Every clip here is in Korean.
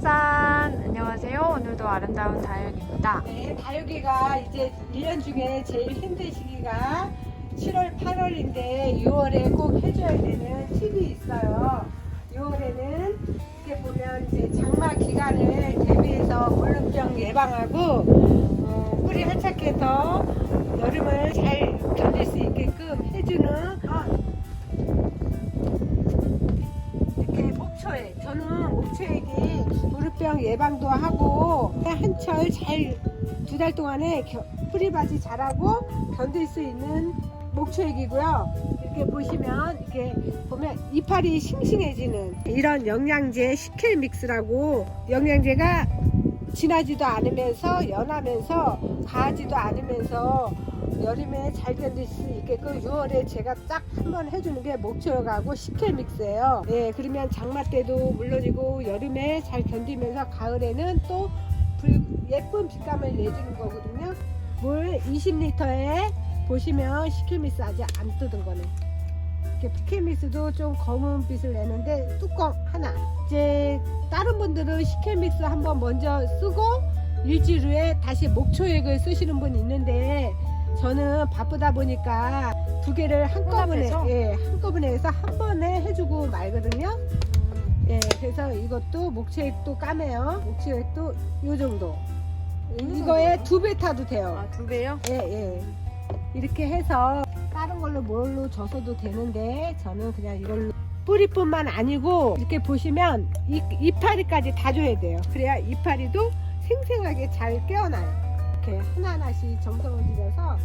짜잔! 안녕하세요. 오늘도 아름다운 다육입니다. 네, 다육이가 이제 1년 중에 제일 힘든 시기가 7월, 8월인데 6월에 꼭 해줘야 되는 팁이 있어요. 6월에는 이렇게 보면 이제 장마 기간을 대비해서 물름병 예방하고 어, 뿌리 활착해서 여름을 잘 무릎병 예방도 하고 한철 잘 두 달 동안에 겨- 뿌리밭이 자라고 견딜 수 있는 목초액이고요. 이렇게 보시면 이렇게 보면 이파리 싱싱해지는 이런 영양제 시켈 믹스라고 영양제가 진하지도 않으면서 연하면서 과하지도 않으면서 여름에 잘 견딜 수 있게끔 6월에 제가 딱 한 번 해주는 게 목초역하고 식혜 믹스예요. 예, 그러면 장마 때도 물론이고 여름에 잘 견디면서 가을에는 또 불- 예쁜 빛감을 내주는 거거든요. 물 20리터에 보시면 식혜 믹스 아직 안 뜯은 거네. 이렇게 식혜 믹스도 좀 검은 빛을 내는데 뚜껑 하나. 이제 다른 분들은 식혜 믹스 한번 먼저 쓰고 일주일 후에 다시 목초액을 쓰시는 분이 있는데 저는 바쁘다 보니까 두 개를 한꺼번에 혼합해서? 예, 한꺼번에 해서 한 번에 해주고 말거든요. 예, 그래서 이것도 목초액도 까매요. 목초액도 요 정도. 이거에 두배 타도 돼요. 아, 두 배요? 예, 예. 이렇게 해서 다른 걸로 뭘로 져서도 되는데 저는 그냥 이걸로 뿌리뿐만 아니고 이렇게 보시면 이, 이파리까지 다 줘야 돼요. 그래야 이파리도 생생하게 잘 깨어나요. 이렇게 하나하나씩 정성을 들여서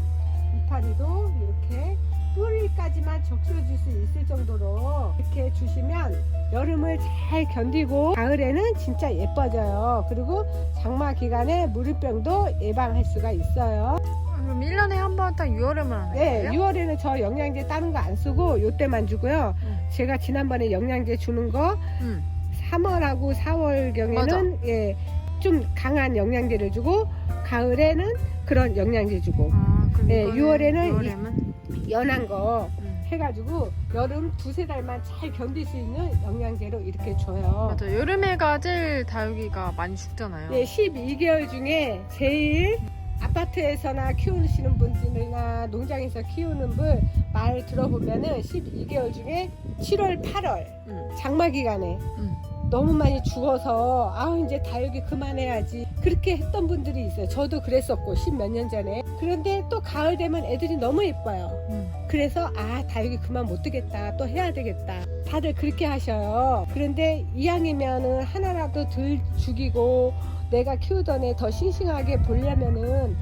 이파리도 이렇게 뿌리까지만 적셔줄 수 있을 정도로 이렇게 주시면 여름을 잘 견디고 가을에는 진짜 예뻐져요. 그리고 장마 기간에 무릎병도 예방할 수가 있어요. 아, 그럼 1년에 한 번 딱 6월에만 하는 네, 거예요? 6월에는 저 영양제 다른 거 안 쓰고 요때만 주고요. 음. 제가 지난번에 영양제 주는 거 음. 3월하고 4월 경에는 예, 좀 강한 영양제를 주고 가을에는 그런 영양제 주고 아, 그럼 네, 이거는 6월에는 6월에는? 연한 거 음. 해가지고 여름 두세 달만 잘 견딜 수 있는 영양제로 이렇게 줘요. 맞아. 여름에가 제일 다육이가 많이 죽잖아요. 네, 12개월 중에 제일 아파트에서나 키우시는 분들이나 농장에서 키우는 분 말 들어보면은 12개월 중에 7월, 8월 음. 장마 기간에 음. 너무 많이 죽어서 아우 이제 다육이 그만해야지 그렇게 했던 분들이 있어요. 저도 그랬었고 십 몇 년 전에 그런데 또 가을 되면 애들이 너무 예뻐요. 음. 그래서 아 다육이 그만 못 두겠다 또 해야 되겠다 다들 그렇게 하셔요 그런데 이왕이면은 하나라도 덜 죽이고 내가 키우던 애 더 싱싱하게 보려면은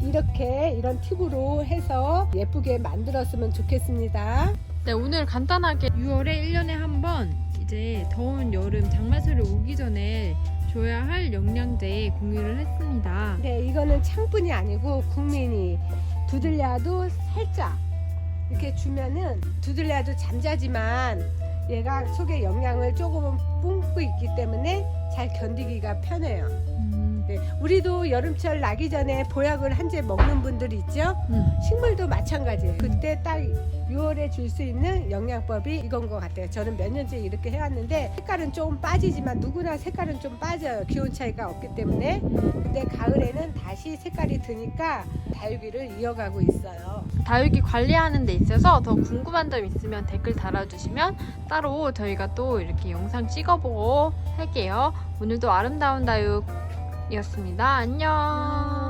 이렇게 이런 팁으로 해서 예쁘게 만들었으면 좋겠습니다 네, 오늘 간단하게 6월에 1년에 한 번 이제 더운 여름 장마철이 오기 전에 줘야 할 영양제 공유를 했습니다. 네 이거는 창뿐이 아니고 국민이 두들려도 살짝 이렇게 주면은 두들려도 잠자지만 얘가 속에 영양을 조금은 뿜고 있기 때문에 잘 견디기가 편해요 음. 네, 우리도 여름철 나기 전에 보약을 한 제 먹는 분들이 있죠. 음. 식물도 마찬가지예요. 그때 딱 6월에 줄 수 있는 영양법이 이건 것 같아요. 저는 몇 년째 이렇게 해왔는데 색깔은 조금 빠지지만 누구나 색깔은 좀 빠져요. 기온 차이가 없기 때문에. 근데 가을에는 다시 색깔이 드니까 다육이를 이어가고 있어요. 다육이 관리하는 데 있어서 더 궁금한 점 있으면 댓글 달아주시면 따로 저희가 또 이렇게 영상 찍어보고 할게요. 오늘도 아름다운 다육 이었습니다. 안녕.